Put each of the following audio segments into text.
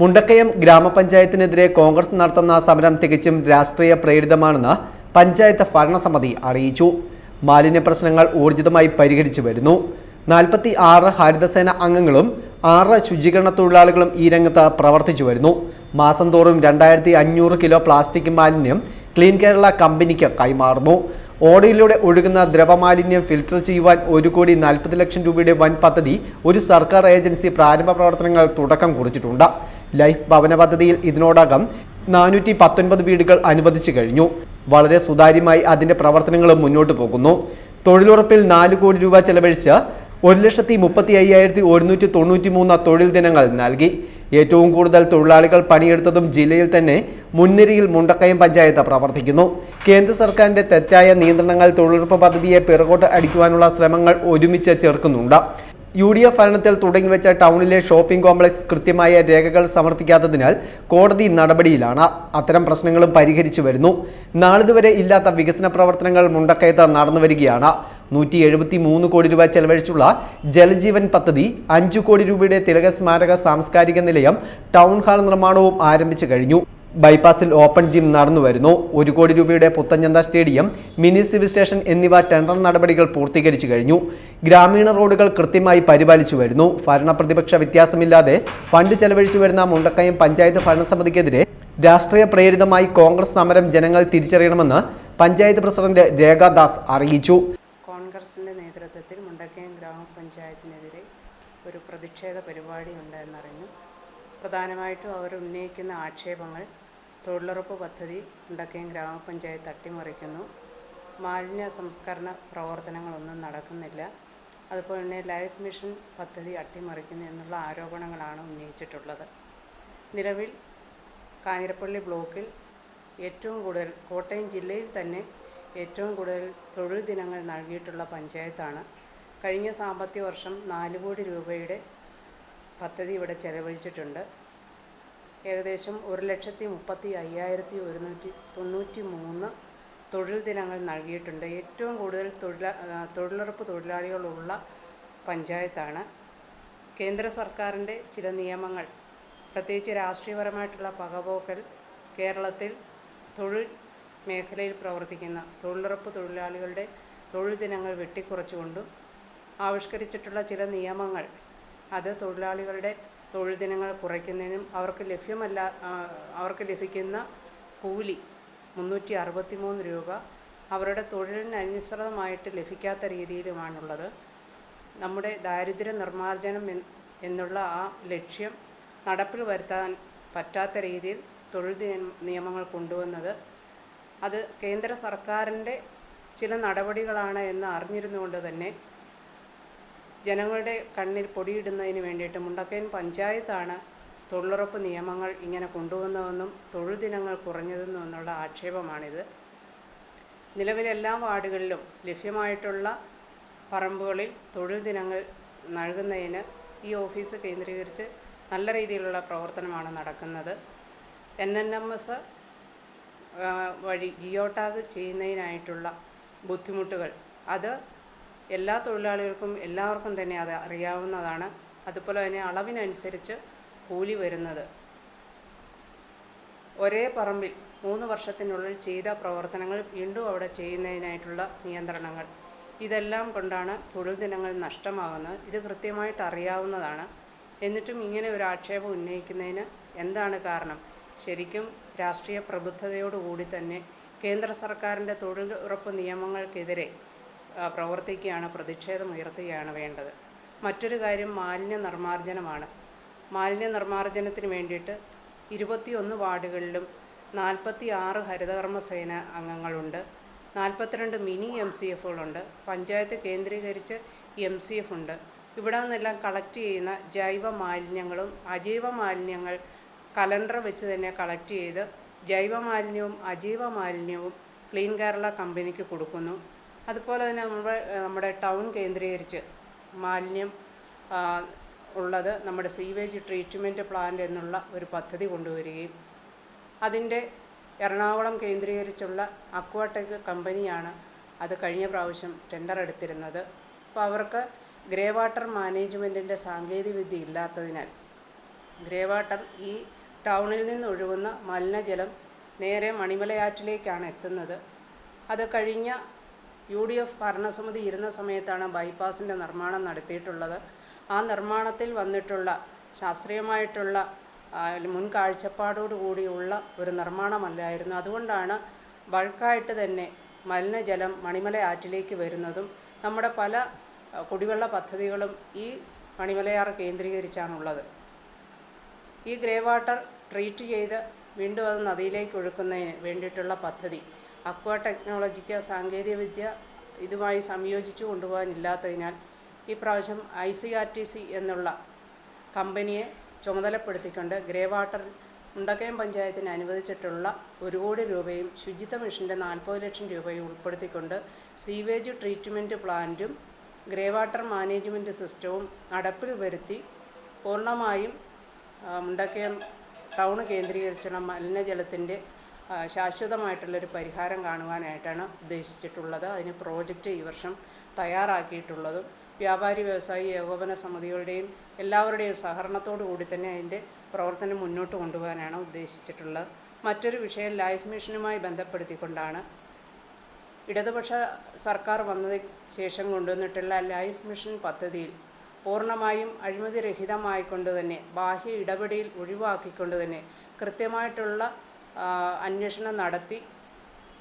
മുണ്ടക്കയം ഗ്രാമപഞ്ചായത്തിനെതിരെ കോൺഗ്രസ് നടത്തുന്ന സമരം തികച്ചും രാഷ്ട്രീയ പ്രേരിതമാണെന്ന് പഞ്ചായത്ത് ഭരണസമിതി അറിയിച്ചു. മാലിന്യ പ്രശ്നങ്ങൾ ഊർജിതമായി പരിഹരിച്ചു വരുന്നു. നാൽപ്പത്തി ആറ് ഹരിതസേന അംഗങ്ങളും ആറ് ശുചീകരണ തൊഴിലാളികളും ഈ രംഗത്ത് പ്രവർത്തിച്ചു വരുന്നു. മാസം തോറും രണ്ടായിരത്തി അഞ്ഞൂറ് കിലോ പ്ലാസ്റ്റിക് മാലിന്യം ക്ലീൻ കേരള കമ്പനിക്ക് കൈമാറുന്നു. ഓടയിലൂടെ ഒഴുകുന്ന ദ്രവമാലിന്യം ഫിൽട്ടർ ചെയ്യുവാൻ ഒരു കോടി നാൽപ്പത് ലക്ഷം രൂപയുടെ വൻ പദ്ധതി ഒരു സർക്കാർ ഏജൻസി പ്രാരംഭ പ്രവർത്തനങ്ങൾ തുടക്കം കുറിച്ചിട്ടുണ്ട്. ലൈഫ് ഭവന പദ്ധതിയിൽ ഇതിനോടകം നാനൂറ്റി പത്തൊൻപത് വീടുകൾ അനുവദിച്ചു കഴിഞ്ഞു. വളരെ സുതാര്യമായി അതിന്റെ പ്രവർത്തനങ്ങളും മുന്നോട്ട് പോകുന്നു. തൊഴിലുറപ്പിൽ നാല് കോടി രൂപ ചെലവഴിച്ച് ഒരു ലക്ഷത്തി മുപ്പത്തി അയ്യായിരത്തി ഒരുന്നൂറ്റി തൊണ്ണൂറ്റി മൂന്ന് തൊഴിൽ ദിനങ്ങൾ നൽകി. ഏറ്റവും കൂടുതൽ തൊഴിലാളികൾ പണിയെടുത്തതും ജില്ലയിൽ തന്നെ മുൻനിരയിൽ മുണ്ടക്കയം പഞ്ചായത്ത് പ്രവർത്തിക്കുന്നു. കേന്ദ്ര സർക്കാരിന്റെ തെറ്റായ നിയന്ത്രണങ്ങൾ തൊഴിലുറപ്പ് പദ്ധതിയെ പിറകോട്ട് അടിക്കുവാനുള്ള ശ്രമങ്ങൾ ഒരുമിച്ച് ചേർക്കുന്നുണ്ട്. യു ഡി എഫ് ഭരണത്തിൽ തുടങ്ങിവെച്ച ടൗണിലെ ഷോപ്പിംഗ് കോംപ്ലക്സ് കൃത്യമായ രേഖകൾ സമർപ്പിക്കാത്തതിനാൽ കോടതി നടപടിയിലാണ് അത്തരം പ്രശ്നങ്ങളും പരിഹരിച്ചു വരുന്നു. നാളിതുവരെ ഇല്ലാത്ത വികസന പ്രവർത്തനങ്ങൾ മുണ്ടക്കയത്ത് നടന്നു വരികയാണ്. നൂറ്റി എഴുപത്തി മൂന്ന് കോടി രൂപ ചെലവഴിച്ചുള്ള ജലജീവൻ പദ്ധതി അഞ്ചു കോടി രൂപയുടെ തിലക സ്മാരക സാംസ്കാരിക നിലയം ടൗൺ ഹാൾ നിർമ്മാണവും ആരംഭിച്ചു കഴിഞ്ഞു. ബൈപ്പാസിൽ ഓപ്പൺ ജിം നടന്നു വരുന്നു. ഒരു കോടി രൂപയുടെ Puthanchantha stadium mini civil station എന്നിവ ടെൻഡർ നടപടികൾ പൂർത്തീകരിച്ചു കഴിഞ്ഞു. ഗ്രാമീണ റോഡുകൾ കൃത്യമായി പരിപാലിച്ചു വരുന്നു. ഭരണപ്രതിപക്ഷ വ്യത്യാസമില്ലാതെ ഫണ്ട് ചെലവഴിച്ചു വരുന്ന മുണ്ടക്കയം പഞ്ചായത്ത് ഭരണസമിതിക്കെതിരെ രാഷ്ട്രീയ പ്രേരിതമായി കോൺഗ്രസ് സമരം ജനങ്ങൾ തിരിച്ചറിയണമെന്ന് പഞ്ചായത്ത് പ്രസിഡന്റ് രേഖാദാസ് അറിയിച്ചു. കോൺഗ്രസിന്റെ നേതൃത്വത്തിൽ മുണ്ടക്കയം ഗ്രാമപഞ്ചായത്തിനെതിരെ ഒരു പ്രതിഷേധ പരിപാടി ഉണ്ടെന്നറിഞ്ഞു പ്രധാനമായിട്ടും അവർ ഉന്നയിക്കുന്ന ആക്ഷേപങ്ങൾ തൊഴിലുറപ്പ് പദ്ധതി മുണ്ടക്കയം ഗ്രാമപഞ്ചായത്ത് അട്ടിമറിക്കുന്നു മാലിന്യ സംസ്കരണ പ്രവർത്തനങ്ങളൊന്നും നടക്കുന്നില്ല അതുപോലെ തന്നെ ലൈഫ് മിഷൻ പദ്ധതി അട്ടിമറിക്കുന്നു എന്നുള്ള ആരോപണങ്ങളാണ് ഉന്നയിച്ചിട്ടുള്ളത്. നിലവിൽ കാഞ്ഞിരപ്പള്ളി ബ്ലോക്കിൽ ഏറ്റവും കൂടുതൽ കോട്ടയം ജില്ലയിൽ തന്നെ ഏറ്റവും കൂടുതൽ തൊഴിൽ ദിനങ്ങൾ നൽകിയിട്ടുള്ള പഞ്ചായത്താണ്. കഴിഞ്ഞ സാമ്പത്തിക വർഷം നാല് കോടി രൂപയുടെ പദ്ധതി ഇവിടെ ചെലവഴിച്ചിട്ടുണ്ട്. ഏകദേശം ഒരു ലക്ഷത്തി മുപ്പത്തി അയ്യായിരത്തി ഒരുന്നൂറ്റി തൊണ്ണൂറ്റി മൂന്ന് തൊഴിൽ ദിനങ്ങൾ നൽകിയിട്ടുണ്ട്. ഏറ്റവും കൂടുതൽ തൊഴിലാ തൊഴിലുറപ്പ് തൊഴിലാളികളുള്ള പഞ്ചായത്താണ്. കേന്ദ്ര സർക്കാരിന്റെ ചില നിയമങ്ങൾ പ്രത്യേകിച്ച് രാഷ്ട്രീയപരമായിട്ടുള്ള പകപോക്കൽ കേരളത്തിൽ തൊഴിൽ മേഖലയിൽ പ്രവർത്തിക്കുന്ന തൊഴിലുറപ്പ് തൊഴിലാളികളുടെ തൊഴിൽ ദിനങ്ങൾ വെട്ടിക്കുറച്ചുകൊണ്ടും ആവിഷ്കരിച്ചിട്ടുള്ള ചില നിയമങ്ങൾ അത് തൊഴിലാളികളുടെ തൊഴിൽ ദിനങ്ങൾ കുറയ്ക്കുന്നതിനും അവർക്ക് ലഭ്യമല്ല അവർക്ക് ലഭിക്കുന്ന കൂലി മുന്നൂറ്റി അറുപത്തി മൂന്ന് രൂപ അവരുടെ തൊഴിലിനനുസൃതമായിട്ട് ലഭിക്കാത്ത രീതിയിലുമാണുള്ളത്. നമ്മുടെ ദാരിദ്ര്യ നിർമ്മാർജനം എന്നുള്ള ആ ലക്ഷ്യം നടപ്പിൽ വരുത്താൻ പറ്റാത്ത രീതിയിൽ തൊഴിൽ നിയമങ്ങൾ കൊണ്ടുവന്നത്. അത് കേന്ദ്ര സർക്കാരിന്റെ ചില നടപടികളാണ് എന്ന് അറിഞ്ഞിരുന്നുകൊണ്ട് തന്നെ ജനങ്ങളുടെ കണ്ണിൽ പൊടിയിടുന്നതിന് വേണ്ടിയിട്ട് മുണ്ടക്കയം പഞ്ചായത്താണ് തൊഴിലുറപ്പ് നിയമങ്ങൾ ഇങ്ങനെ കൊണ്ടുവന്നതെന്നും തൊഴിൽ ദിനങ്ങൾ കുറഞ്ഞതെന്നും എന്നുള്ള ആക്ഷേപമാണിത്. നിലവിലെല്ലാ വാർഡുകളിലും ലഭ്യമായിട്ടുള്ള പറമ്പുകളിൽ തൊഴിൽ ദിനങ്ങൾ നൽകുന്നതിന് ഈ ഓഫീസ് കേന്ദ്രീകരിച്ച് നല്ല രീതിയിലുള്ള പ്രവർത്തനമാണ് നടക്കുന്നത്. എൻ എൻ എം എസ് വഴി ജിയോ ടാഗ് ചെയ്യുന്നതിനായിട്ടുള്ള ബുദ്ധിമുട്ടുകൾ അത് എല്ലാ തൊഴിലാളികൾക്കും എല്ലാവർക്കും തന്നെ അത് അറിയാവുന്നതാണ്. അതുപോലെ തന്നെ അളവിനനുസരിച്ച് കൂലി വരുന്നത്. ഒരേ പറമ്പിൽ മൂന്ന് വർഷത്തിനുള്ളിൽ ചെയ്ത പ്രവർത്തനങ്ങൾ വീണ്ടും അവിടെ ചെയ്യുന്നതിനായിട്ടുള്ള നിയന്ത്രണങ്ങൾ. ഇതെല്ലാം കൊണ്ടാണ് തൊഴിൽ ദിനങ്ങൾ നഷ്ടമാകുന്നത്. ഇത് കൃത്യമായിട്ട് അറിയാവുന്നതാണ്. എന്നിട്ടും ഇങ്ങനെ ഒരു ആക്ഷേപം ഉന്നയിക്കുന്നതിന് എന്താണ് കാരണം? ശരിക്കും രാഷ്ട്രീയ പ്രബുദ്ധതയോടുകൂടി തന്നെ കേന്ദ്ര സർക്കാരിന്റെ തൊഴിലുറപ്പ് നിയമങ്ങൾക്കെതിരെ പ്രവർത്തിക്കുകയാണ് പ്രതിഷേധം ഉയർത്തുകയാണ് വേണ്ടത്. മറ്റൊരു കാര്യം മാലിന്യ നിർമ്മാർജനമാണ്. മാലിന്യ നിർമ്മാർജനത്തിന് വേണ്ടിയിട്ട് ഇരുപത്തിയൊന്ന് വാർഡുകളിലും നാൽപ്പത്തി ആറ് ഹരിതകർമ്മസേന അംഗങ്ങളുണ്ട്. നാൽപ്പത്തിരണ്ട് മിനി എം സി എഫുകളുണ്ട്. പഞ്ചായത്ത് കേന്ദ്രീകരിച്ച് എം സി എഫ് ഉണ്ട് ഇവിടെ നിന്നെല്ലാം കളക്ട് ചെയ്യുന്ന ജൈവ മാലിന്യങ്ങളും അജൈവ മാലിന്യങ്ങൾ കലണ്ടർ വെച്ച് തന്നെ കളക്ട് ചെയ്ത് ജൈവ മാലിന്യവും അജൈവ മാലിന്യവും ക്ലീൻ കേരള കമ്പനിക്ക് കൊടുക്കുന്നു. അതുപോലെ തന്നെ നമ്മുടെ നമ്മുടെ ടൗൺ കേന്ദ്രീകരിച്ച് മാലിന്യം ഉള്ളത് നമ്മുടെ സീവേജ് ട്രീറ്റ്മെന്റ് പ്ലാന്റ് എന്നുള്ള ഒരു പദ്ധതി കൊണ്ടുവരികയും അതിന്റെ എറണാകുളം കേന്ദ്രീകരിച്ചുള്ള അക്വാടെക് കമ്പനിയാണ് അത് കഴിഞ്ഞ പ്രാവശ്യം ടെൻഡർ എടുത്തിരുന്നത്. അപ്പോൾ അവർക്ക് ഗ്രേ വാട്ടർ മാനേജ്മെന്റിന്റെ സാങ്കേതികവിദ്യ ഇല്ലാത്തതിനാൽ ഗ്രേ വാട്ടർ ഈ ടൗണിൽ നിന്ന് ഒഴുകുന്ന മലിനജലം നേരെ മണിമലയാറ്റിലേക്കാണ് എത്തുന്നത്. അത് കഴിഞ്ഞ യു ഡി എഫ് ഭരണസമിതി ഇരുന്ന സമയത്താണ് ബൈപ്പാസിന്റെ നിർമ്മാണം നടത്തിയിട്ടുള്ളത്. ആ നിർമ്മാണത്തിൽ വന്നിട്ടുള്ള ശാസ്ത്രീയമായിട്ടുള്ള മുൻ കാഴ്ചപ്പാടോടു കൂടിയുള്ള ഒരു നിർമ്മാണമല്ലായിരുന്നു. അതുകൊണ്ടാണ് ബൾക്കായിട്ട് തന്നെ മലിനജലം മണിമല ആറ്റിലേക്ക് വരുന്നതും നമ്മുടെ പല കുടിവെള്ള പദ്ധതികളും ഈ മണിമലയാർ കേന്ദ്രീകരിച്ചാണുള്ളത്. ഈ ഗ്രേ വാട്ടർ ട്രീറ്റ് ചെയ്ത് വീണ്ടും അത് നദിയിലേക്ക് ഒഴുക്കുന്നതിന് വേണ്ടിയിട്ടുള്ള പദ്ധതി. അക്വ ടെക്നോളജിക്ക് സാങ്കേതികവിദ്യ ഇതുമായി സംയോജിച്ചു കൊണ്ടുപോകാനില്ലാത്തതിനാൽ ഈ പ്രാവശ്യം I C R T C എന്നുള്ള കമ്പനിയെ ചുമതലപ്പെടുത്തിക്കൊണ്ട് ഗ്രേ വാട്ടർ മുണ്ടക്കയം പഞ്ചായത്തിന് അനുവദിച്ചിട്ടുള്ള ഒരു കോടി രൂപയും ശുചിത്വ മിഷന്റെ നാൽപ്പത് ലക്ഷം രൂപയും ഉൾപ്പെടുത്തിക്കൊണ്ട് സീവേജ് ട്രീറ്റ്മെന്റ് പ്ലാന്റും ഗ്രേ വാട്ടർ മാനേജ്മെന്റ് സിസ്റ്റവും നടപ്പിൽ വരുത്തി പൂർണമായും മുണ്ടക്കയം ടൗൺ കേന്ദ്രീകരിച്ചുള്ള മലിനജലത്തിന്റെ ശാശ്വതമായിട്ടുള്ളൊരു പരിഹാരം കാണുവാനായിട്ടാണ് ഉദ്ദേശിച്ചിട്ടുള്ളത്. അതിന് പ്രോജക്റ്റ് ഈ വർഷം തയ്യാറാക്കിയിട്ടുള്ളതും വ്യാപാരി വ്യവസായി ഏകോപന സമിതികളുടെയും എല്ലാവരുടെയും സഹകരണത്തോടു കൂടി തന്നെ അതിന്റെ പ്രവർത്തനം മുന്നോട്ട് കൊണ്ടുപോകാനാണ് ഉദ്ദേശിച്ചിട്ടുള്ളത്. മറ്റൊരു വിഷയം ലൈഫ് മിഷനുമായി ബന്ധപ്പെടുത്തിക്കൊണ്ടാണ്. ഇടതുപക്ഷ സർക്കാർ വന്നതിന് ശേഷം കൊണ്ടുവന്നിട്ടുള്ള ലൈഫ് മിഷൻ പദ്ധതിയിൽ പൂർണമായും അഴിമതിരഹിതമായിക്കൊണ്ട് തന്നെ ബാഹ്യ ഇടപെടൽ ഒഴിവാക്കിക്കൊണ്ട് തന്നെ കൃത്യമായിട്ടുള്ള അന്വേഷണം നടത്തി.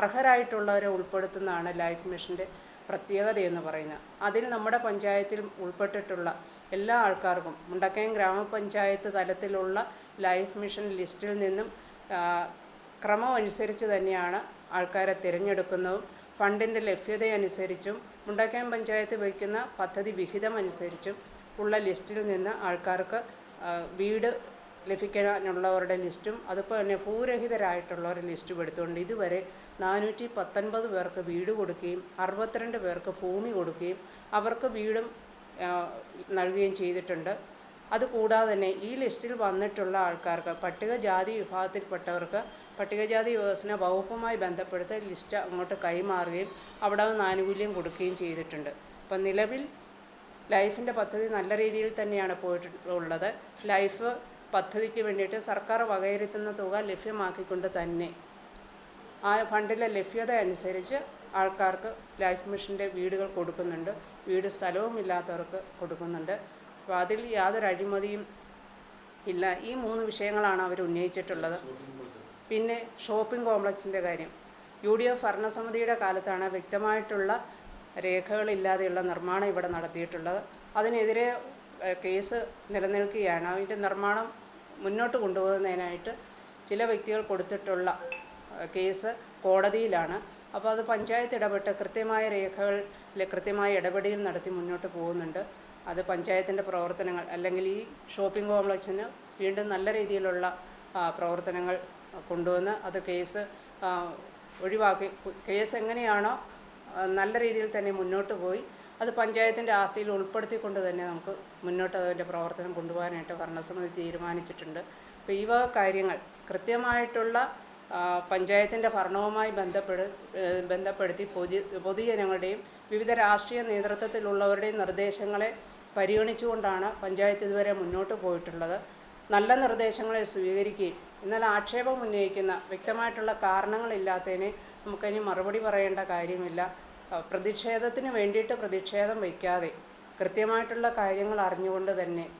അർഹരായിട്ടുള്ളവരെ ഉൾപ്പെടുത്തുന്നതാണ് ലൈഫ് മിഷന്റെ പ്രത്യേകത എന്ന് പറയുന്നത്. അതിൽ നമ്മുടെ പഞ്ചായത്തിൽ ഉൾപ്പെട്ടിട്ടുള്ള എല്ലാ ആൾക്കാർക്കും മുണ്ടക്കയം ഗ്രാമപഞ്ചായത്ത് തലത്തിലുള്ള ലൈഫ് മിഷൻ ലിസ്റ്റിൽ നിന്നും ക്രമമനുസരിച്ച് തന്നെയാണ് ആൾക്കാരെ തിരഞ്ഞെടുക്കുന്നതും ഫണ്ടിന്റെ ലഭ്യതയനുസരിച്ചും മുണ്ടക്കയം പഞ്ചായത്ത് വയ്ക്കുന്ന പദ്ധതി വിഹിതം അനുസരിച്ചും ഉള്ള ലിസ്റ്റിൽ നിന്ന് ആൾക്കാർക്ക് വീട് ലഭിക്കാനുള്ളവരുടെ ലിസ്റ്റും അതുപോലെ തന്നെ ഭൂരഹിതരായിട്ടുള്ളവരുടെ ലിസ്റ്റും എടുത്തുകൊണ്ട് ഇതുവരെ നാനൂറ്റി പത്തൊൻപത് പേർക്ക് വീട് കൊടുക്കുകയും അറുപത്തിരണ്ട് പേർക്ക് ഭൂമി കൊടുക്കുകയും അവർക്ക് വീടും നൽകുകയും ചെയ്തിട്ടുണ്ട്. അതുകൂടാതെ തന്നെ ഈ ലിസ്റ്റിൽ വന്നിട്ടുള്ള ആൾക്കാർക്ക് പട്ടികജാതി വിഭാഗത്തിൽപ്പെട്ടവർക്ക് പട്ടികജാതി വികസന വകുപ്പുമായി ബന്ധപ്പെടുത്ത ലിസ്റ്റ് അങ്ങോട്ട് കൈമാറുകയും അവിടെ നിന്ന് ആനുകൂല്യം കൊടുക്കുകയും ചെയ്തിട്ടുണ്ട്. അപ്പം നിലവിൽ ലൈഫിന്റെ പദ്ധതി നല്ല രീതിയിൽ തന്നെയാണ് പോയിട്ടുള്ളത്. ലൈഫ് പദ്ധതിക്ക് വേണ്ടിയിട്ട് സർക്കാർ വകയിരുത്തുന്ന തുക ലഭ്യമാക്കിക്കൊണ്ട് തന്നെ ആ ഫണ്ടിലെ ലഭ്യത അനുസരിച്ച് ആൾക്കാർക്ക് ലൈഫ് മിഷന്റെ വീടുകൾ കൊടുക്കുന്നുണ്ട്. വീട് സ്ഥലവും ഇല്ലാത്തവർക്ക് കൊടുക്കുന്നുണ്ട്. അപ്പോൾ അതിൽ യാതൊരു അഴിമതിയും ഇല്ല. ഈ മൂന്ന് വിഷയങ്ങളാണ് അവർ ഉന്നയിച്ചിട്ടുള്ളത്. പിന്നെ ഷോപ്പിംഗ് കോംപ്ലക്സിന്റെ കാര്യം. യു ഡി എഫ് ഭരണസമിതിയുടെ കാലത്താണ് വ്യക്തമായിട്ടുള്ള രേഖകളില്ലാതെയുള്ള നിർമ്മാണം ഇവിടെ നടത്തിയിട്ടുള്ളത്. അതിനെതിരെ കേസ് നിലനിൽക്കുകയാണ്. അതിന്റെ നിർമ്മാണം മുന്നോട്ട് കൊണ്ടുപോകുന്നതിനായിട്ട് ചില വ്യക്തികൾ കൊടുത്തിട്ടുള്ള കേസ് കോടതിയിലാണ്. അപ്പോൾ അത് പഞ്ചായത്ത് ഇടപെട്ട് കൃത്യമായ രേഖകളിൽ കൃത്യമായ ഇടപെടൽ നടത്തി മുന്നോട്ട് പോകുന്നുണ്ട്. അത് പഞ്ചായത്തിന്റെ പ്രവർത്തനങ്ങൾ അല്ലെങ്കിൽ ഈ ഷോപ്പിംഗ് കോംപ്ലക്സിന് വീണ്ടും നല്ല രീതിയിലുള്ള പ്രവർത്തനങ്ങൾ കൊണ്ടുവന്ന് അത് കേസ് ഒഴിവാക്കി. കേസ് എങ്ങനെയാണോ നല്ല രീതിയിൽ തന്നെ മുന്നോട്ട് പോയി. അത് പഞ്ചായത്തിന്റെ ആസ്തിയിൽ ഉൾപ്പെടുത്തിക്കൊണ്ട് തന്നെ നമുക്ക് മുന്നോട്ട് അതിന്റെ പ്രവർത്തനം കൊണ്ടുപോകാനായിട്ട് ഭരണസമിതി തീരുമാനിച്ചിട്ടുണ്ട്. അപ്പോൾ ഈ വക കാര്യങ്ങൾ കൃത്യമായിട്ടുള്ള പഞ്ചായത്തിന്റെ ഭരണവുമായി ബന്ധപ്പെട് ബന്ധപ്പെടുത്തി പൊതു പൊതുജനങ്ങളുടെയും വിവിധ രാഷ്ട്രീയ നേതൃത്വത്തിലുള്ളവരുടെയും നിർദ്ദേശങ്ങളെ പരിഗണിച്ചുകൊണ്ടാണ് പഞ്ചായത്ത് ഇതുവരെ മുന്നോട്ട് പോയിട്ടുള്ളത്. നല്ല നിർദ്ദേശങ്ങളെ സ്വീകരിക്കുകയും എന്നാൽ ആക്ഷേപം ഉന്നയിക്കുന്ന വ്യക്തമായിട്ടുള്ള കാരണങ്ങളില്ലാത്തതിനെ നമുക്കതിന് മറുപടി പറയേണ്ട കാര്യമില്ല. പ്രതിഷേധത്തിന് വേണ്ടിയിട്ട് പ്രതിഷേധം വയ്ക്കാതെ കൃത്യമായിട്ടുള്ള കാര്യങ്ങൾ അറിഞ്ഞുകൊണ്ട് തന്നെ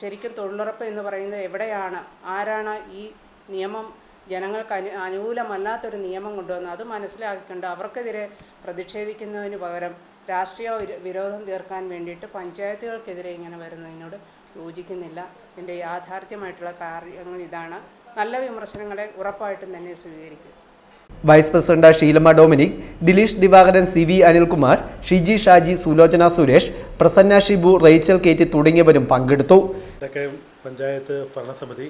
ശരിക്കും തൊഴിലുറപ്പ് എന്ന് പറയുന്നത് എവിടെയാണ് ആരാണ് ഈ നിയമം ജനങ്ങൾക്ക് അനു അനുകൂലമല്ലാത്തൊരു നിയമം കൊണ്ടുവന്നത്? അത് മനസ്സിലാക്കിക്കൊണ്ട് അവർക്കെതിരെ പ്രതിഷേധിക്കുന്നതിന് പകരം രാഷ്ട്രീയ വിര- വിരോധം തീർക്കാൻ വേണ്ടിയിട്ട് പഞ്ചായത്തുകൾക്കെതിരെ ഇങ്ങനെ വരുന്നതിനോട് യോജിക്കുന്നില്ല. എന്റെ യാഥാർത്ഥ്യമായിട്ടുള്ള കാര്യങ്ങൾ ഇതാണ്. നല്ല വിമർശനങ്ങളെ ഉറപ്പായിട്ടും തന്നെ സ്വീകരിക്കും. Vice president Sheelamma Dominic Dileesh Divakaran C V Anilkumar Shiji Shaji Sulochana Suresh Prasanna Shibu Rachel Katie തുടങ്ങിയവരും പങ്കെടുത്തു. പഞ്ചായത്ത് ഭരണസമിതി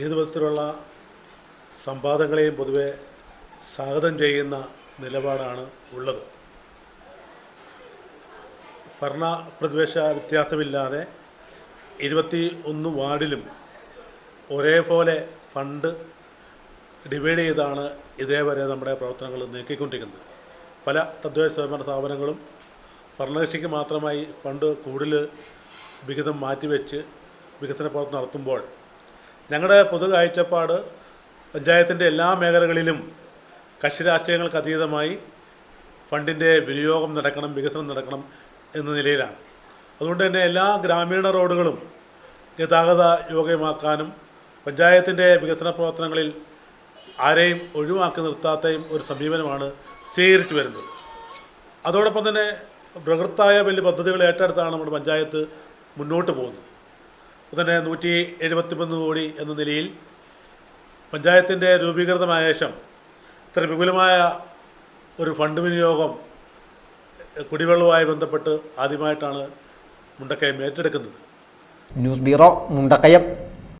ഏതു വിധത്തിലുള്ള സംവാദങ്ങളെയും പൊതുവെ സ്വാഗതം ചെയ്യുന്ന നിലപാടാണ് ഉള്ളത്. ഭരണ പ്രതിപക്ഷ വ്യത്യാസമില്ലാതെ ഇരുപത്തി ഒന്ന് വാർഡിലും ഒരേപോലെ ഫണ്ട് ഡിവൈഡ് ചെയ്താണ് ഇതേവരെ നമ്മുടെ പ്രവർത്തനങ്ങൾ നീക്കിക്കൊണ്ടിരിക്കുന്നത്. പല തദ്ദേശ സ്വയംഭരണ സ്ഥാപനങ്ങളും ഭരണകക്ഷിക്ക് മാത്രമായി ഫണ്ട് കൂടുതൽ വിഹിതം മാറ്റിവെച്ച് വികസന പ്രവർത്തനം നടത്തുമ്പോൾ ഞങ്ങളുടെ പൊതു കാഴ്ചപ്പാട് പഞ്ചായത്തിന്റെ എല്ലാ മേഖലകളിലും കക്ഷി രാഷ്ട്രീയങ്ങൾക്ക് അതീതമായി ഫണ്ടിന്റെ വിനിയോഗം നടക്കണം വികസനം നടക്കണം എന്ന നിലയിലാണ്. അതുകൊണ്ട് തന്നെ എല്ലാ ഗ്രാമീണ റോഡുകളും ഗതാഗത യോഗ്യമാക്കാനും പഞ്ചായത്തിന്റെ വികസന പ്രവർത്തനങ്ങളിൽ ആരെയും ഒഴിവാക്കി നിർത്താത്തയും ഒരു സമീപനമാണ് സ്വീകരിച്ചു വരുന്നത്. അതോടൊപ്പം തന്നെ പ്രകൃത്തായ വലിയ പദ്ധതികൾ ഏറ്റെടുത്താണ് നമ്മുടെ പഞ്ചായത്ത് മുന്നോട്ട് പോകുന്നത്. അപ്പോൾ തന്നെ നൂറ്റി എഴുപത്തിമൂന്ന് കോടി എന്ന നിലയിൽ പഞ്ചായത്തിന്റെ രൂപീകൃതമായ ശേഷം ഇത്ര വിപുലമായ ഒരു ഫണ്ട് വിനിയോഗം കുടിവെള്ളവുമായി ബന്ധപ്പെട്ട് ആദ്യമായിട്ടാണ് മുണ്ടക്കയം ഏറ്റെടുക്കുന്നത്. News bureau Mundakayam.